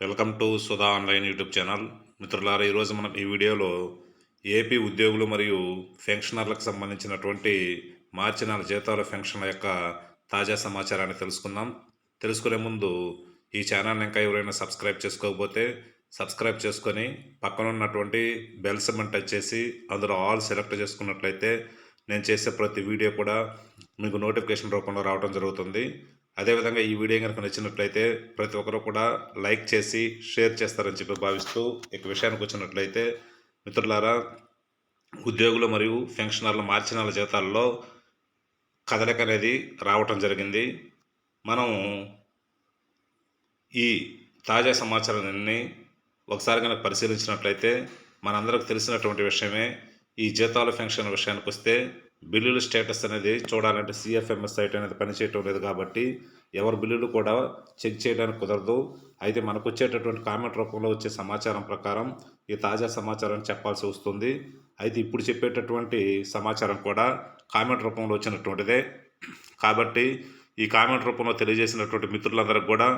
Welcome to Sudha online YouTube channel. మిత్రులారా ఈరోజు మనం ఈ వీడియోలో ఏపీ ఉద్యోగులు మరియు పెన్షనర్లకు సంబంధించినటువంటి మార్చి నెల జీతాల పెన్షన్ల యొక్క తాజా సమాచారాన్ని తెలుసుకుందాం. తెలుసుకునే ముందు ఈ ఛానల్ని ఇంకా ఎవరైనా సబ్స్క్రైబ్ చేసుకోకపోతే సబ్స్క్రైబ్ చేసుకొని పక్కన ఉన్నటువంటి బెల్ సిమ్మని టచ్ చేసి అందులో ఆల్ సెలెక్ట్ చేసుకున్నట్లయితే నేను చేసే ప్రతి వీడియో కూడా మీకు నోటిఫికేషన్ రూపంలో రావడం జరుగుతుంది. అదేవిధంగా ఈ వీడియో కనుక నచ్చినట్లయితే ప్రతి ఒక్కరు కూడా లైక్ చేసి షేర్ చేస్తారని చెప్పి భావిస్తూ ఇక విషయానికి వచ్చినట్లయితే మిత్రులారా ఉద్యోగులు మరియు పెన్షనర్ల మార్చి నెల జీతాల్లో కదలిక అనేది రావటం జరిగింది. మనం ఈ తాజా సమాచారాన్ని ఒకసారి కనుక పరిశీలించినట్లయితే మనందరికి తెలిసినటువంటి విషయమే ఈ జీతాల పెన్షన్ విషయానికి వస్తే బిల్లుల స్టేటస్ అనేది చూడాలంటే సిఎఫ్ఎంఎస్ సైట్ అనేది పనిచేయటం లేదు కాబట్టి ఎవరి బిల్లులు కూడా చెక్ చేయడానికి కుదరదు. అయితే మనకు వచ్చేటటువంటి కామెంట్ రూపంలో వచ్చే సమాచారం ప్రకారం ఈ తాజా సమాచారం చెప్పాల్సి వస్తుంది. అయితే ఇప్పుడు చెప్పేటటువంటి సమాచారం కూడా కామెంట్ రూపంలో వచ్చినటువంటిదే. కాబట్టి ఈ కామెంట్ రూపంలో తెలియజేసినటువంటి మిత్రులందరికీ కూడా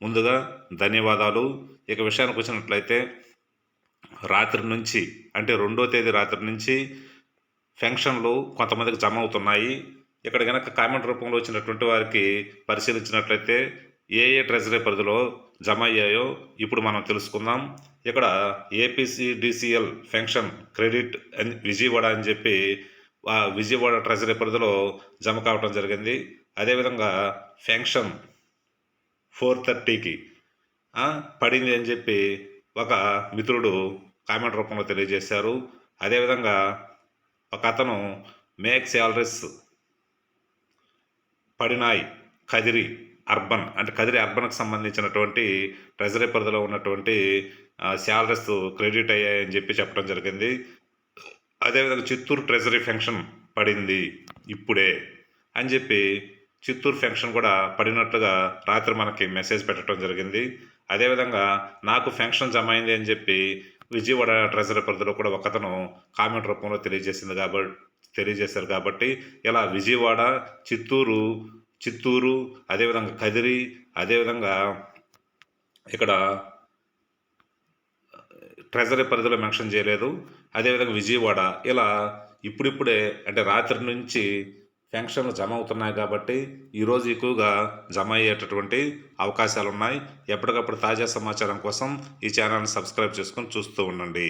ముందుగా ధన్యవాదాలు. ఇక విషయానికి వచ్చినట్లయితే రాత్రి నుంచి అంటే రెండో తేదీ రాత్రి నుంచి పెన్షన్లు కొంతమందికి జమ అవుతున్నాయి ఇక్కడ కనుక కామెంట్ రూపంలో వచ్చినటువంటి వారికి పరిశీలించినట్లయితే ఏ ఏ ట్రెజరీ పరిధిలో జమ అయ్యాయో ఇప్పుడు మనం తెలుసుకుందాం. ఇక్కడ ఏపీసీ డిసిఎల్ పెన్షన్ క్రెడిట్ అని విజయవాడ అని చెప్పి ఆ విజయవాడ ట్రెజరీ పరిధిలో జమ కావటం జరిగింది. అదేవిధంగా పెన్షన్ ఫోర్ థర్టీకి పడింది అని చెప్పి ఒక మిత్రుడు కామెంట్ రూపంలో తెలియజేశారు. అదేవిధంగా ఒక అతను మేక్ శాలరీస్ పడినాయి. కదిరి అర్బన్ అంటే కదిరి అర్బన్కి సంబంధించినటువంటి ట్రెజరీ పరిధిలో ఉన్నటువంటి శాలరీస్ క్రెడిట్ అయ్యాయని చెప్పి చెప్పడం జరిగింది. అదేవిధంగా చిత్తూరు ట్రెజరీ ఫంక్షన్ పడింది ఇప్పుడే అని చెప్పి చిత్తూరు ఫంక్షన్ కూడా పడినట్లుగా రాత్రి మనకి మెసేజ్ పెట్టడం జరిగింది. అదేవిధంగా నాకు ఫంక్షన్ జమ అయింది అని చెప్పి విజయవాడ ట్రెజరీ పరిధిలో కూడా ఒకతను కామెంట్ రూపంలో తెలియజేసింది కాబట్టి తెలియజేశారు కాబట్టి ఇలా విజయవాడ చిత్తూరు చిత్తూరు అదేవిధంగా కదిరి అదేవిధంగా ఇక్కడ ట్రెజరీ పరిధిలో మెన్షన్ చేయలేదు. అదేవిధంగా విజయవాడ ఇలా ఇప్పుడిప్పుడే అంటే రాత్రి నుంచి పెన్షన్లు జమ అవుతున్నాయి కాబట్టి ఈరోజు ఎక్కువగా జమ అయ్యేటటువంటి అవకాశాలు ఉన్నాయి ఎప్పటికప్పుడు తాజా సమాచారం కోసం ఈ ఛానల్ని సబ్స్క్రైబ్ చేసుకొని చూస్తూ ఉండండి.